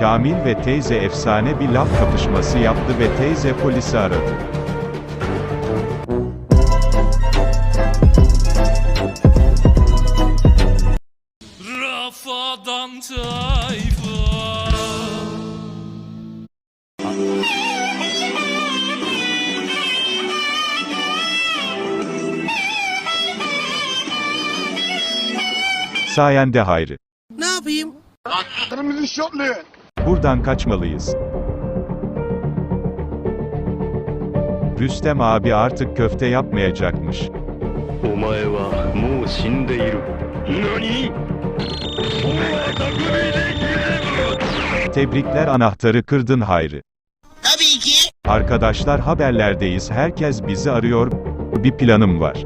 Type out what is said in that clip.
Kamil ve teyze efsane bir laf kapışması yaptı ve teyze polisi aradı. Rafadan tayfa Sayende Hayri. Ne yapayım? Kırmızı şortlu. Buradan kaçmalıyız. Rüstem abi artık köfte yapmayacakmış. Omae wa mou shindeiru. Nani? Tebrikler anahtarı kırdın Hayri. Tabii ki. Arkadaşlar haberlerdeyiz. Herkes bizi arıyor. Bir planım var.